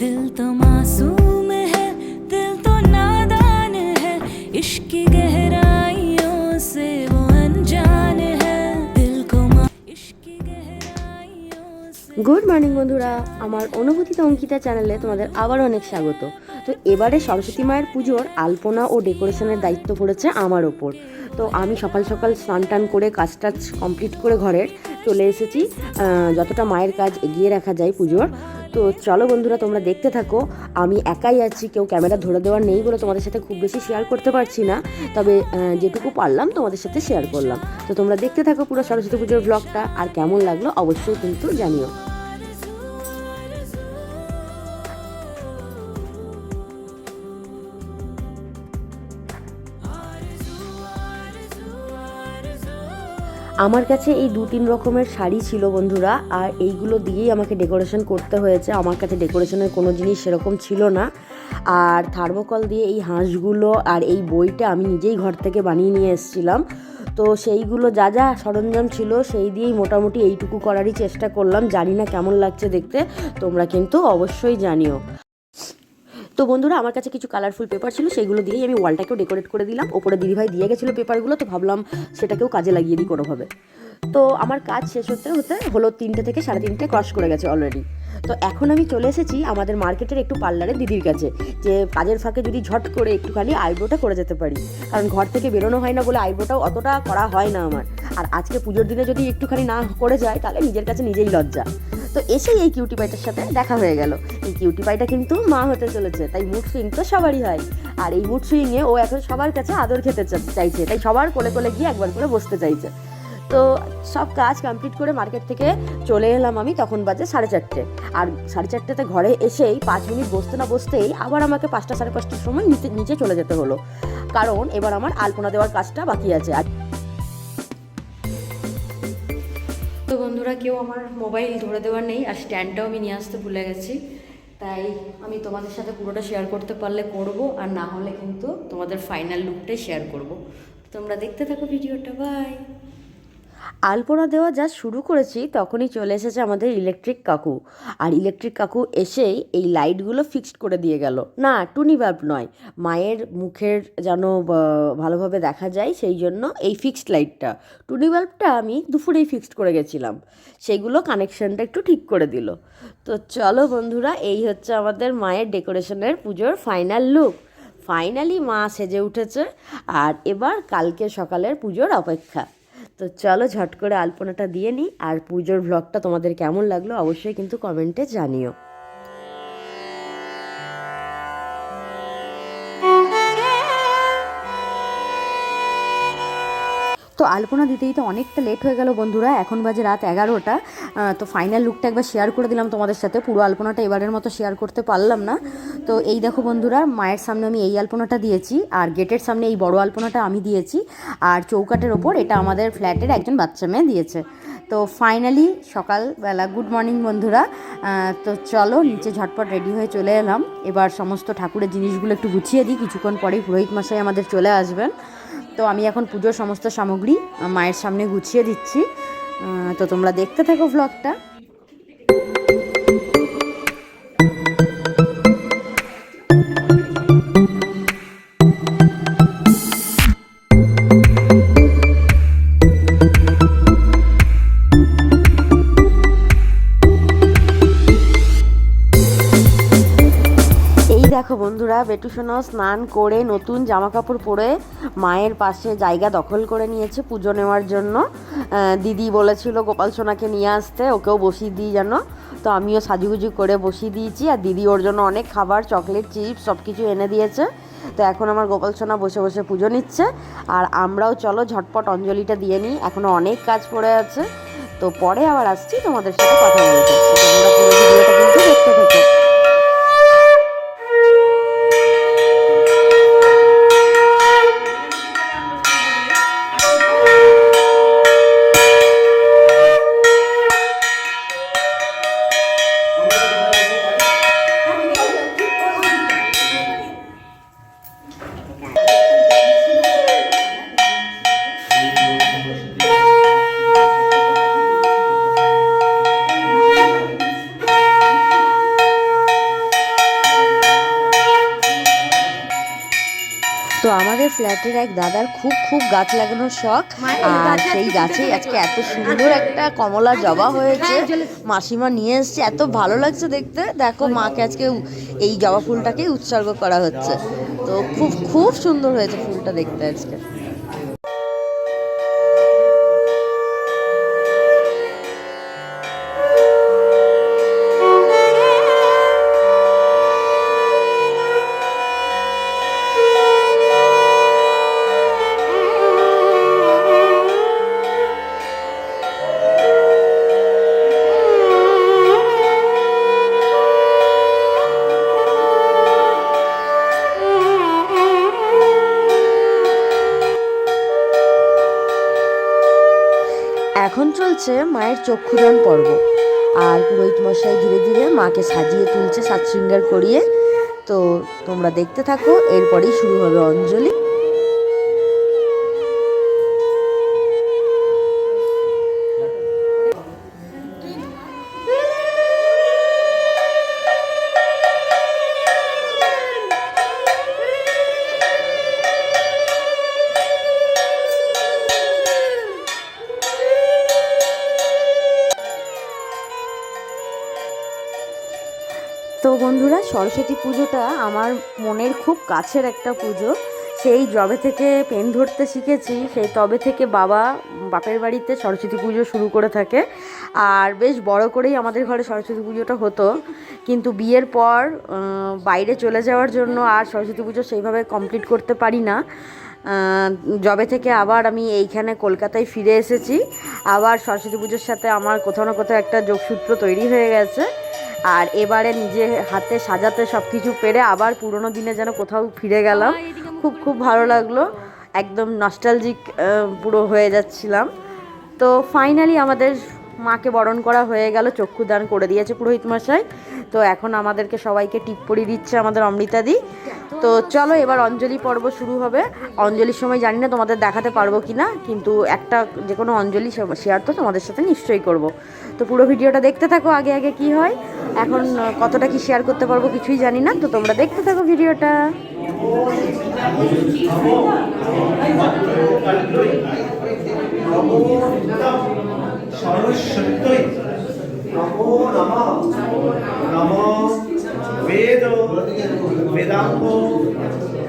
दिल तो मासूम है दिल तो नादान है इश्क की गहराइयों से वो अनजान है दिल को मा- इश्क की गहराइयों से গুড মর্নিং বন্ধুরা আমার অনুভূতিতে অঙ্কিতা চ্যানেলে তোমাদের আবার অনেক স্বাগত তো এবারে সরস্বতী মায়ের পুজোর আলপনা ও ডেকোরেশনের দায়িত্ব পড়েছে আমার ওপর তো আমি সকাল সকাল স্নান টান করে কাজ টাজ কমপ্লিট করে ঘরের চলে এসেছি। যতটা মায়ের কাজ এগিয়ে রাখা যায় পুজোর। তো চলো বন্ধুরা, তোমরা দেখতে থাকো। আমি একাই আছি, কেউ ক্যামেরা ধরে দেওয়ার নেই বলে তোমাদের সাথে খুব বেশি শেয়ার করতে পারছি না। তবে যেটুকু পারলাম তোমাদের সাথে শেয়ার করলাম। তো তোমরা দেখতে থাকো পুরো সরস্বতী পুজোর ব্লগটা আর কেমন লাগল অবশ্যই কিন্তু জানিও। আমার কাছে এই দু তিন রকমের শাড়ি ছিল বন্ধুরা, আর এইগুলো দিয়েই আমাকে ডেকোরেশন করতে হয়েছে। আমার কাছে ডেকোরেশনের কোনো জিনিস সেরকম ছিল না। আর থার্মোকল দিয়ে এই হাঁসগুলো আর এই বইটা আমি নিজেই ঘর থেকে বানিয়ে নিয়ে এসেছিলাম। তো সেইগুলো যা যা সরঞ্জাম ছিল সেই দিয়েই মোটামুটি এইটুকু করারই চেষ্টা করলাম। জানি না কেমন লাগছে দেখতে, তোমরা কিন্তু অবশ্যই জানিও। তো বন্ধুরা, আমার কাছে কিছু কালারফুল পেপার ছিল, সেগুলো দিয়েই আমি ওয়ালটাকেও ডেকোরেট করে দিলাম। ওপরে দিদিভাই দিয়ে গেছিল পেপারগুলো তো ভাবলাম সেটাকেও কাজে লাগিয়ে দিই কোনোভাবে। তো আমার কাজ শেষ হতে হতে হলো তিনটে থেকে সাড়ে তিনটে ক্রস করে গেছে অলরেডি তো এখন আমি চলে এসেছি আমাদের মার্কেটের একটু পার্লারের দিদির কাছে, যে কাজের ফাঁকে যদি ঝট করে একটুখানি আইব্রোটা করে যেতে পারি। কারণ ঘর থেকে বেরোনো হয় না বলে আইব্রোটাও অতটা করা হয় না আমার। আর আজকে পুজোর দিনে যদি একটুখানি না করে যায়, তাহলে নিজের কাছে নিজেই লজ্জা। তো এসেই এই কিউটি পাইটার সাথে দেখা হয়ে গেল। এই কিউটি পাইটা কিন্তু মা হতে চলেছে, তাই মুড সুইং তো সবারই হয়। আর এই মুড সুইংয়ে ও এখন সবার কাছে আদর খেতে চাইছে, তাই সবার কোলে কোলে গিয়ে একবার করে বসতে চাইছে। তো সব কাজ কমপ্লিট করে মার্কেট থেকে চলে এলাম আমি, তখন বাজে সাড়ে চারটে। আর সাড়ে চারটেতে ঘরে এসেই পাঁচ মিনিট বসতে না বসতেই আবার আমাকে পাঁচটা সাড়ে পাঁচটার সময় নিচে নিচে চলে যেতে হলো। কারণ এবার আমার আলপনা দেওয়ার কাজটা বাকি আছে। আর তো বন্ধুরা, কেউ আমার মোবাইল ধরে দেওয়ার নেই আর স্ট্যান্ডটাও আমি নিয়ে আসতে ভুলে গেছি। তাই আমি তোমাদের সাথে পুরোটা শেয়ার করতে পারলে করব আর না হলে কিন্তু তোমাদের ফাইনাল লুকটাই শেয়ার করব। তোমরা দেখতে থাকো ভিডিওটা বাই আলপনা দেওয়া যা শুরু করেছি তখনই চলে এসেছে আমাদের ইলেকট্রিক কাকু। আর ইলেকট্রিক কাকু এসেই এই লাইটগুলো ফিক্সড করে দিয়ে গেল। না, টুনি বাল্ব নয়, মায়ের মুখের যেন ভালোভাবে দেখা যায় সেই জন্য এই ফিক্সড লাইটটা। টুনি বাল্বটা আমি দুপুরেই ফিক্সড করে গেছিলাম। সেগুলো কানেকশনটা একটু ঠিক করে দিল। তো চলো বন্ধুরা, এই হচ্ছে আমাদের মায়ের ডেকোরেশনের পুজোর ফাইনাল লুক। ফাইনালি মা সেজে উঠেছে। আর এবার কালকে সকালের পুজোর অপেক্ষা। তো চলো ঝট করে আলপনাটা দিয়ে নিই আর পুজোর ভ্লগটা তোমাদের কেমন লাগল অবশ্যই কিন্তু কমেন্টে জানিও। তো আলপনা দিতেই তো অনেকটা লেট হয়ে গেল বন্ধুরা, এখন বাজে রাত এগারোটা। তো ফাইনাল লুকটা একবার শেয়ার করে দিলাম তোমাদের সাথে, পুরো আলপনাটা এবারের মতো শেয়ার করতে পারলাম না। তো এই দেখো বন্ধুরা, মায়ের সামনে আমি এই আলপনাটা দিয়েছি, আর গেটের সামনে এই বড় আলপনাটা আমি দিয়েছি, আর চৌকাটের ওপর এটা আমাদের ফ্ল্যাটের একজন বাচ্চা মেয়ে দিয়েছে। তো ফাইনালি সকালবেলা গুড মর্নিং বন্ধুরা তো চলো নিচে ঝটপট রেডি হয়ে চলে এলাম। এবার সমস্ত ঠাকুরের জিনিসগুলো একটু গুছিয়ে দিই, কিছুক্ষণ পরেই পুরোহিত মশাই আমাদের চলে আসবেন। তো আমি এখন পুজোর সমস্ত সামগ্রী মায়ের সামনে গুছিয়ে দিচ্ছি। তো তোমরা দেখতে থাকো ভ্লগটা বন্ধুরা বেটুসোনাও স্নান করে নতুন জামা কাপড় পরে মায়ের পাশে জায়গা দখল করে নিয়েছে পুজো নেওয়ার জন্য। দিদি বলেছিল গোপাল সোনাকে নিয়ে আসতে, ওকেও বসিয়ে দিই যেন। তো আমিও সাজুগুজু করে বসিয়ে দিয়েছি আর দিদি ওর জন্য অনেক খাবার, চকলেট, চিপস সব কিছু এনে দিয়েছে। তো এখন আমার গোপাল সোনা বসে বসে পুজো নিচ্ছে। আর আমরাও চলো ঝটপট অঞ্জলিটা দিয়ে নিই এখনও অনেক কাজ পড়ে আছে। তো পরে আবার আসছি তোমাদের সাথে কথা বলতে। তোমরা পুরো ভিডিওটা কিন্তু দেখতে থেকো। ফ্ল্যাটের এক দাদার খুব খুব গাছ লাগানোর শখ। আর সেই গাছে আজকে এত সুন্দর একটা কমলা জবা হয়েছে। মাসিমা নিয়ে এসছে এত ভালো লাগছে দেখতে। দেখো মাকে আজকে এই জবা ফুলটাকে উৎসর্গ করা হচ্ছে। তো খুব খুব সুন্দর হয়েছে ফুলটা দেখতে আজকে। চলছে মায়ের চক্ষুদান পর্ব। আর পুরোহিত মশাই ধীরে ধীরে মাকে সাজিয়ে তুলছে সাত করিয়ে। তো তোমরা দেখতে থাকো, এরপরেই শুরু হবে অঞ্জলি। তো বন্ধুরা সরস্বতী পুজোটা আমার মনের খুব কাছের একটা পুজো। সেই যবে থেকে পেন ধরতে শিখেছি, সেই তবে থেকে বাবা বাপের বাড়িতে সরস্বতী পুজো শুরু করে থাকে। আর বেশ বড় করেই আমাদের ঘরে সরস্বতী পুজোটা হতো। কিন্তু বিয়ের পর বাইরে চলে যাওয়ার জন্য আর সরস্বতী পুজো সেইভাবে কমপ্লিট করতে পারি না। যবে থেকে আবার আমি এইখানে কলকাতায় ফিরে এসেছি। আবার সরস্বতী পুজোর সাথে আমার কোথাও না কোথাও একটা যোগসূত্র তৈরি হয়ে গেছে। আর এবারে নিজে হাতে সাজাতে সব কিছু পেরে আবার পুরোনো দিনে যেন কোথাও ফিরে গেলাম। খুব খুব ভালো লাগল। একদম নস্টালজিক পুরো হয়ে যাচ্ছিলাম। তো ফাইনালি আমাদের মাকে বরণ করা হয়ে গেল চক্ষুদান করে দিয়েছে পুরোহিত মশাই। তো এখন আমাদেরকে সবাইকে টিপ পরিয়ে দিচ্ছে আমাদের অমৃতাদি। তো চলো এবার অঞ্জলি পর্ব শুরু হবে। অঞ্জলির সময় জানি না তোমাদের দেখাতে পারব কি না কিন্তু একটা যে কোনো অঞ্জলি শেয়ার তো তোমাদের সাথে নিশ্চয়ই করব। তো পুরো ভিডিওটা দেখতে থাকো আগে আগে কি হয়। এখন কতটা কি শেয়ার করতে পারব কিছুই জানি না, তো তোমরা দেখতে থাকো ভিডিওটা। সরস্বত্যই নমো নমঃ। নমো বেদ। বেদাঙ্গ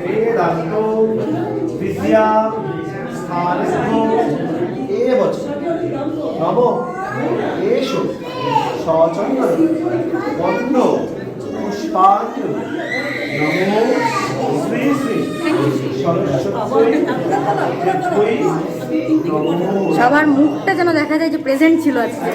বেদান্ত। বিদ্যা। স্থানস্থ। এব চ। নমো। এষু সচন্দন। বন্ধ। পুষ্পাঞ্জলি। নমো। শ্রী শ্রী। সরস্বতী। সবার মুখটা যেন দেখা যায় যে প্রেজেন্ট ছিল আজকে।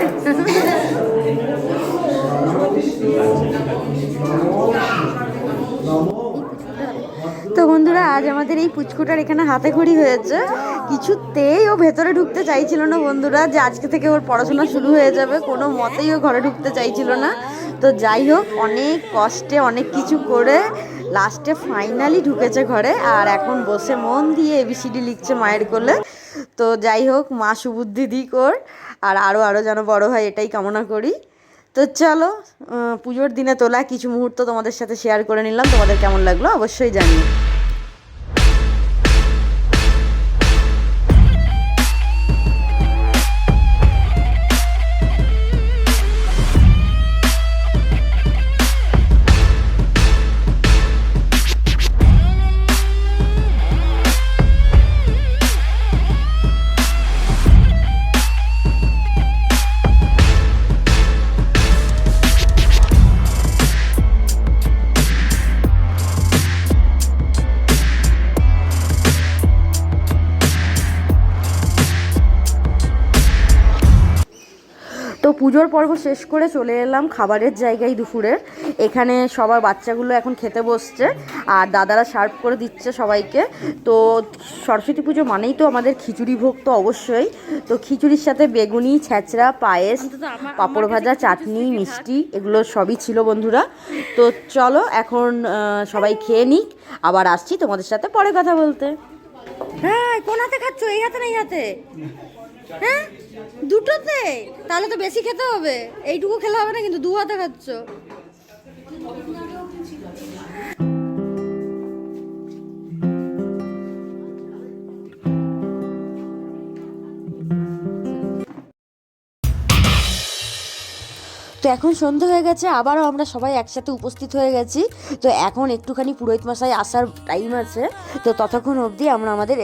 তো বন্ধুরা, আজ আমাদের এই পুচকুটার এখানে হাতে খড়ি হয়েছে। কিছুতেই ও ভেতরে ঢুকতে চাইছিল না বন্ধুরা, যে আজকে থেকে ওর পড়াশোনা শুরু হয়ে যাবে। কোনো মতেই ও ঘরে ঢুকতে চাইছিল না। তো যাই হোক, অনেক কষ্টে অনেক কিছু করে লাস্টে ফাইনালি ঢুকেছে ঘরে। আর এখন বসে মন দিয়ে এবিসিডি লিখছে মায়ের কোলে। তো যাই হোক, মা সুবুদ্ধি দিক ওর, আর আরও আরও যেন বড় হয় এটাই কামনা করি। তো চলো পুজোর দিনে তোলা কিছু মুহূর্ত তোমাদের সাথে শেয়ার করে নিলাম, তোমাদের কেমন লাগল অবশ্যই জানিও। পুজোর পর্ব শেষ করে চলে এলাম খাবারের জায়গায় দুপুরের এখানে সবার বাচ্চাগুলো এখন খেতে বসছে আর দাদারা সার্ভ করে দিচ্ছে সবাইকে। তো সরস্বতী পুজো মানেই তো আমাদের খিচুড়ি ভোগ তো অবশ্যই। তো খিচুড়ির সাথে বেগুনি ছ্যাঁচড়া পায়েস পাঁপড় ভাজা চাটনি মিষ্টি এগুলো সবই ছিল বন্ধুরা। তো চলো এখন সবাই খেয়ে নিক। আবার আসছি তোমাদের সাথে পরে কথা বলতে। হ্যাঁ কোন হাতে খাচ্ছ? এই হাতে না এই হাতে? হ্যাঁ? দুটোতে? তাহলে তো বেশি খেতে হবে। এইটুকু খেলে হবে না, কিন্তু দু হাতে খাচ্ছ। তো এখন সন্ধে হয়ে গেছে, আবারও আমরা সবাই একসাথে উপস্থিত হয়ে গেছি। তো এখন একটুখানি পুরোহিত মশাই আসার টাইম আছে। তো ততক্ষণ অবধি আমরা আমাদের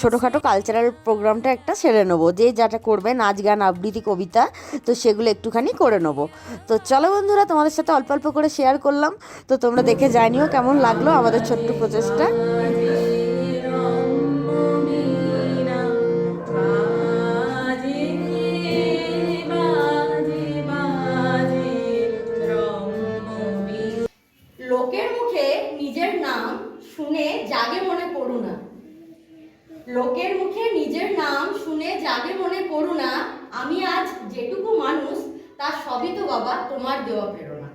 ছোটোখাটো কালচারাল প্রোগ্রামটা একটা সেরে নেব। যে যাটা করবে, নাচ গান, আবৃত্তি, কবিতা, তো সেগুলো একটুখানি করে নেব। তো চলো বন্ধুরা, তোমাদের সাথে অল্প অল্প করে শেয়ার করলাম। তো তোমরা দেখে জানিও কেমন লাগল আমাদের ছোট্ট প্রচেষ্টা। নিজের নাম শুনে জাগে মনে করুণা লোকের মুখে নিজের নাম শুনে জাগে মনে করু না, আমি আজ যেটুকু মানুষ, তা সবই তো বাবা তোমার দেওয়া প্রেরণা।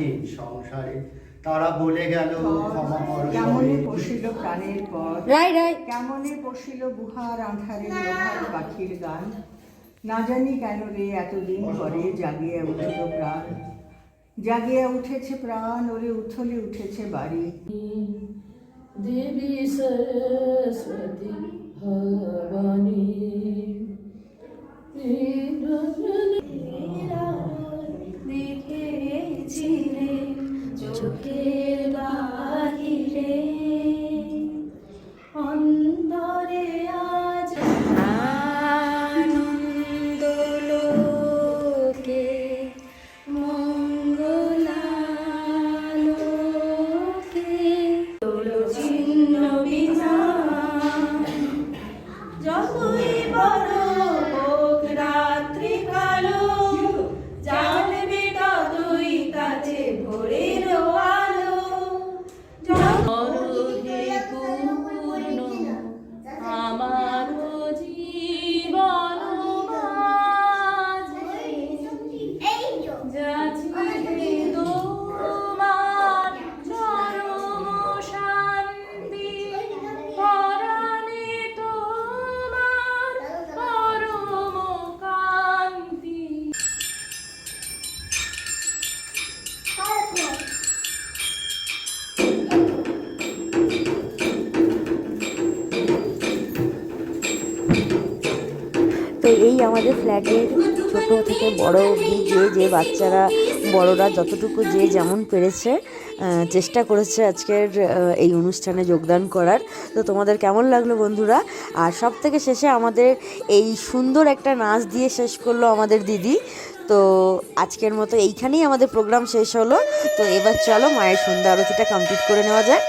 দয়াহীন সংসারে। তারা বলে গেল ক্ষমা করো কেমনে। পশিল প্রাণের পর রাই রাই কেমনে পশিল বুহার আঁধারে লোহার পাখির গান? না জানি কেন রে এতদিন পরে জাগিয়ে উঠিল প্রাণ। জাগিয়ে উঠেছে প্রাণ ওরে উথলে উঠেছে বাড়ি। দেবী সরস্বতী ভবানী দেখেছিলে চোখের বাহিরে ফ্ল্যাটের ছোট থেকে বড় অবধি যে যে বাচ্চারা, বড়রা যতটুকু যে যেমন পেরেছে চেষ্টা করেছে আজকের এই অনুষ্ঠানে যোগদান করার। তো তোমাদের কেমন লাগল বন্ধুরা? আর সব থেকে শেষে আমাদের এই সুন্দর একটা নাচ দিয়ে শেষ করল আমাদের দিদি। তো আজকের মতো এইখানেই আমাদের প্রোগ্রাম শেষ হলো। তো এবার চলো মায়ের সন্ধ্যা আরতিটা কমপ্লিট করে নেওয়া যায়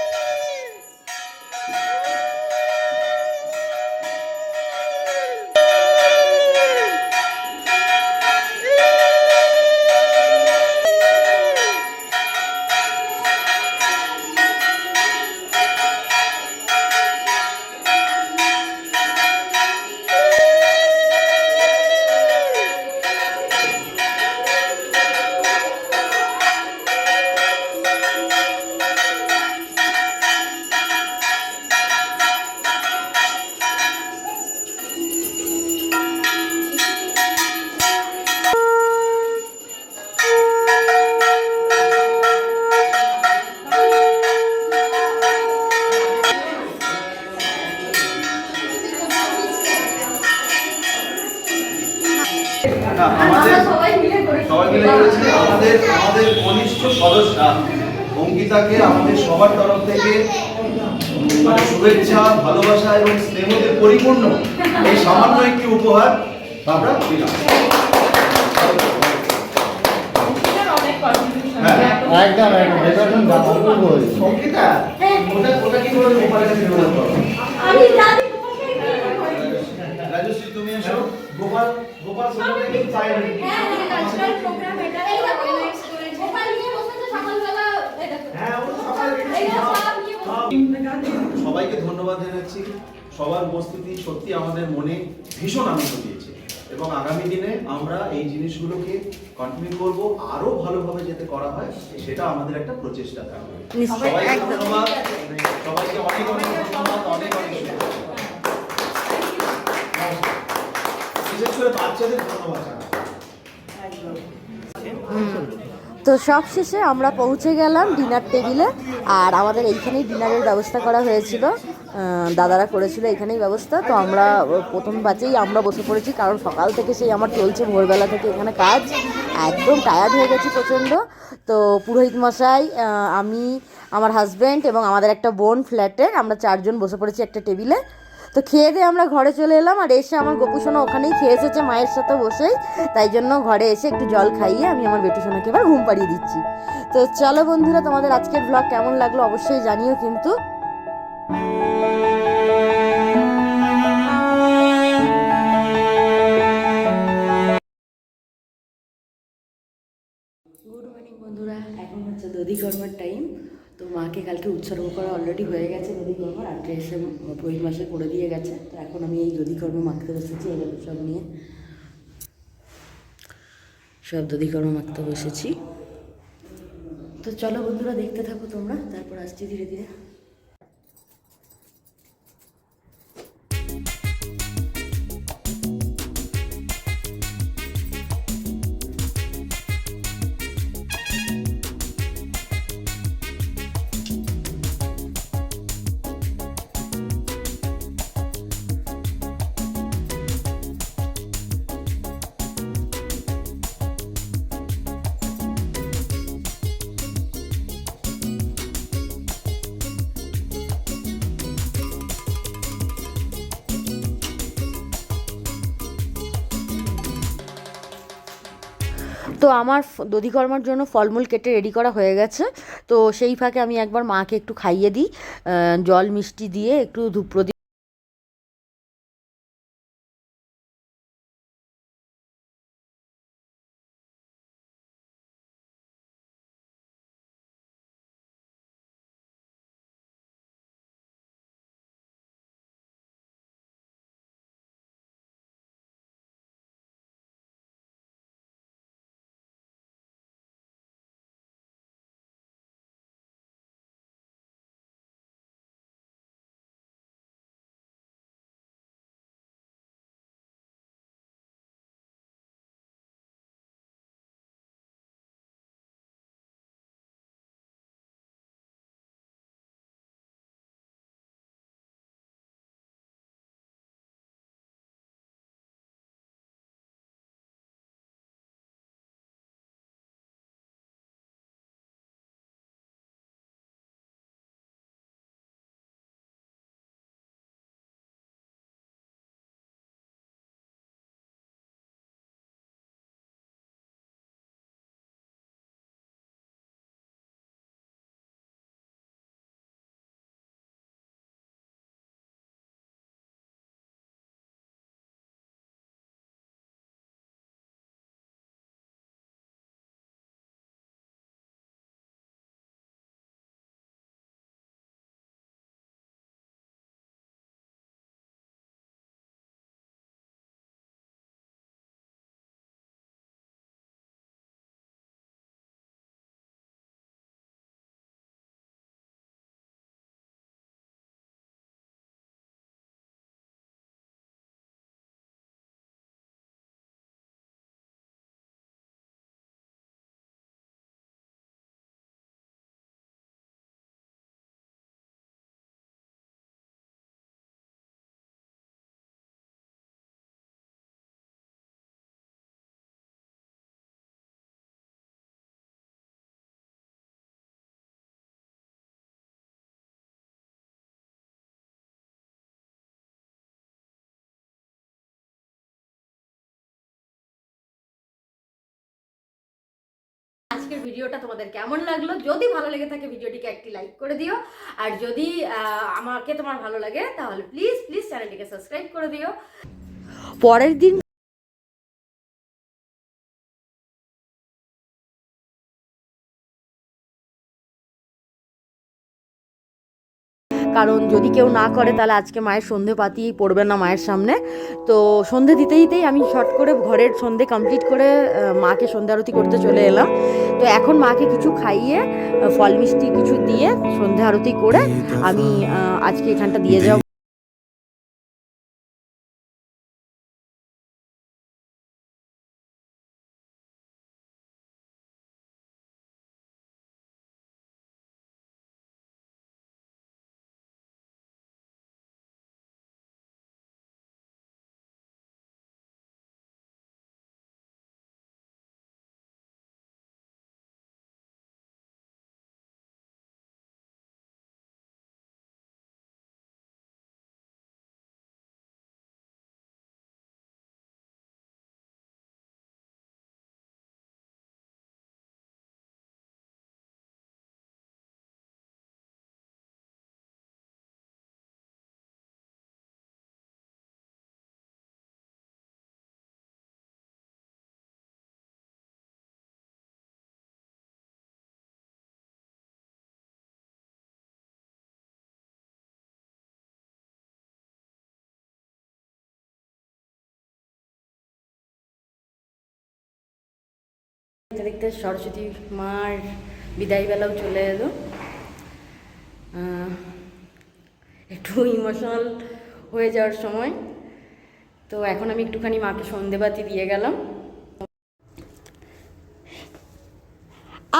উপহার আমরা দিলাম। একদম একদম। ওটা ওটা কি করে গোপালের কাছে করো। আমি জানি। রাজশ্রী তুমি এসো। গোপাল গোপাল হ্যাঁ হ্যাঁ কালচারাল প্রোগ্রাম এটা। নিয়ে সকালবেলা হ্যাঁ ও সকালে। সবাইকে ধন্যবাদ জানাচ্ছি। সবার উপস্থিতি সত্যি আমাদের মনে ভীষণ আনন্দ দিয়েছে। এবং আগামী দিনে আমরা এই জিনিসগুলোকে কন্টিনিউ করব আরও ভালোভাবে যাতে করা হয় সেটা আমাদের একটা প্রচেষ্টা থাকবে। সবাইকে ধন্যবাদ। সবাইকে অনেক অনেক ধন্যবাদ অনেক অনেক বিশেষ করে বাচ্চাদের ধন্যবাদ তো সব শেষে আমরা পৌঁছে গেলাম ডিনার টেবিলে আর আমাদের এইখানেই ডিনারের ব্যবস্থা করা হয়েছিল। দাদারা করেছিল এখানেই ব্যবস্থা। তো আমরা, প্রথম বাজেই আমরা বসে পড়েছি, কারণ সকাল থেকে সেই আমার চলছে ভোরবেলা থেকে এখানে কাজ। একদম টায়ার্ড হয়ে গেছি প্রচণ্ড। তো পুরোহিত মশাই আমি, আমার হাজব্যান্ড এবং আমাদের একটা বোন ফ্ল্যাটের আমরা চারজন বসে পড়েছি একটা টেবিলে তো খেয়ে দিয়ে আমরা ঘরে চলে এলাম আর এসে আমার গোপুসোনা ওখানেই খেয়ে এসেছে মায়ের সাথে বসেই। তাই জন্য ঘরে এসে একটু জল খাইয়ে আমি আমার বেটি সোনাকে এবার ঘুম পাড়িয়ে দিচ্ছি। তো চলো বন্ধুরা, তোমাদের আজকের ব্লগ কেমন লাগল অবশ্যই জানিও কিন্তু। মাকে কালকে উৎসর্গ করা অলরেডি হয়ে গেছে দধি কর্ম রাত্রে এসে পুরোহিত মাসে করে দিয়ে গেছে। তো এখন আমি এই দধি কর্ম মাখতে বসেছি এগুলো সব নিয়ে। সব দধি কর্ম মাখতে বসেছি। তো চলো বন্ধুরা, দেখতে থাকো তোমরা। তারপর আসছি ধীরে ধীরে। তো আমার দধিকর্মার জন্য ফলমূল কেটে রেডি করা হয়ে গেছে। তো সেই ফাঁকে আমি একবার মাকে একটু খাইয়ে দিই। জল মিষ্টি দিয়ে একটু ধূপ আজকের ভিডিওটা তোমাদের কেমন লাগল? যদি ভালো লেগে থাকে ভিডিওটিকে একটি লাইক করে দিও। আর যদি আমাকে তোমার ভালো লাগে, তাহলে প্লিজ প্লিজ চ্যানেলটিকে সাবস্ক্রাইব করে দিও। পরের দিন কারণ যদি কেউ না করে তাহলে আজকে মায়ের সন্ধে পাতি পড়বে না মায়ের সামনে। তো সন্ধে দিতে দিতেই আমি শর্ট করে ঘরের সন্ধে কমপ্লিট করে মাকে সন্ধে আরতি করতে চলে এলাম। তো এখন মাকে কিছু খাইয়ে ফল মিষ্টি কিছু দিয়ে সন্ধে আরতি করে আমি আজকে এখানটা দিয়ে যাব। দেখতে দেখতে সরস্বতী মার বিদায় বেলাও চলে এলো। একটু ইমোশনাল হয়ে যাওয়ার সময়। তো এখন আমি একটুখানি মাকে সন্ধেবাতি দিয়ে গেলাম।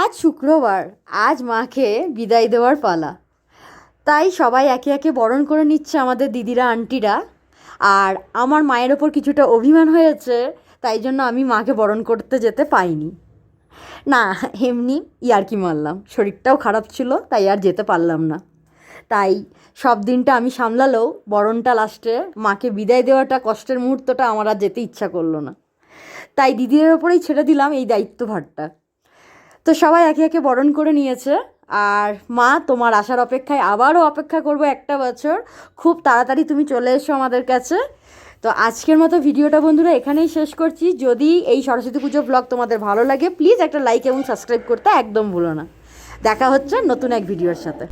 আজ শুক্রবার, আজ মাকে বিদায় দেওয়ার পালা। তাই সবাই একে একে বরণ করে নিচ্ছে আমাদের দিদিরা, আন্টিরা। আর আমার মায়ের ওপর কিছুটা অভিমান হয়েছে, তাই জন্য আমি মাকে বরণ করতে যেতে পাইনি। না, এমনি ইয়ার্কি মারলাম শরীরটাও খারাপ ছিল, তাই আর যেতে পারলাম না। তাই সব দিনটা আমি সামলালেও বরণটা লাস্টে মাকে বিদায় দেওয়াটা, কষ্টের মুহূর্তটা আমার আর যেতে ইচ্ছা করল না। তাই দিদিদের ওপরেই ছেড়ে দিলাম এই দায়িত্বভারটা। তো সবাই একে একে বরণ করে নিয়েছে, আর মা তোমার আসার অপেক্ষায় আবারও অপেক্ষা করব একটা বছর। খুব তাড়াতাড়ি তুমি চলে এসো আমাদের কাছে। তো আজকের মতো ভিডিওটা বন্ধুরা এখানেই শেষ করছি। যদি এই সরস্বতী পুজো ব্লগ তোমাদের ভালো লাগে প্লিজ একটা লাইক এবং সাবস্ক্রাইব করতে একদম ভুলো না। দেখা হচ্ছে নতুন এক ভিডিওর সাথে।